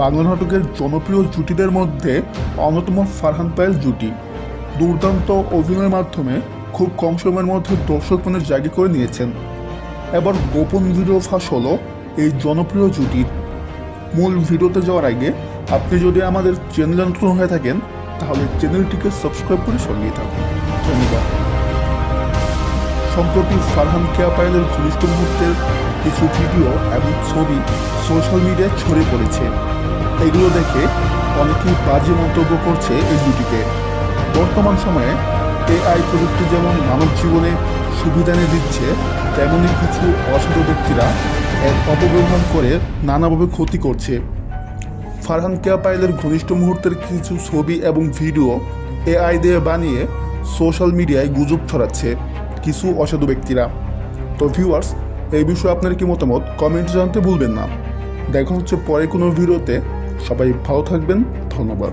বাংলা নাটকের জনপ্রিয় জুটিদের মধ্যে অন্যতম ফারহান পায়েল জুটি। দুর্দান্ত অভিনয়ের মাধ্যমে খুব কম সময়ের মধ্যে দর্শক মনে জায়গা করে নিয়েছেন। এবার গোপন ভিডিও ফাঁস হলো এই জনপ্রিয় জুটির। মূল ভিডিওতে যাওয়ার আগে আপনি যদি আমাদের চ্যানেল নতুন হয়ে থাকেন, তাহলে চ্যানেলটিকে সাবস্ক্রাইব করে সঙ্গেই থাকুন। ধন্যবাদ। সম্প্রতি ফারহান কেয়া পায়েলের ঘনিষ্ঠ মুহূর্তের কিছু ভিডিও এবং ছবি সোশ্যাল মিডিয়ায় ছড়িয়ে পড়েছে। এগুলো দেখে অনেকেই বাজে মন্তব্য করছে এই জুটিকে বর্তমান সময়ে এআই প্রযুক্তি যেমন মানব জীবনে সুবিধা এনে দিচ্ছে তেমনই কিছু অসাধু ব্যক্তিরা এর অপব্যবহার করে নানাভাবে ক্ষতি করছে। ফারহান পাইলের ঘনিষ্ঠ মুহূর্তের কিছু ছবি এবং ভিডিও এআই দিয়ে বানিয়ে সোশ্যাল মিডিয়ায় গুজব ছড়াচ্ছে কিছু অসাধু ব্যক্তিরা। তো ভিউয়ার্স এই বিষয়ে আপনার কি মতামত? কমেন্টে জানতে ভুলবেন না। দেখা হচ্ছে পরে কোনো ভিডিওতে। সবাই ভালো থাকবেন। ধন্যবাদ।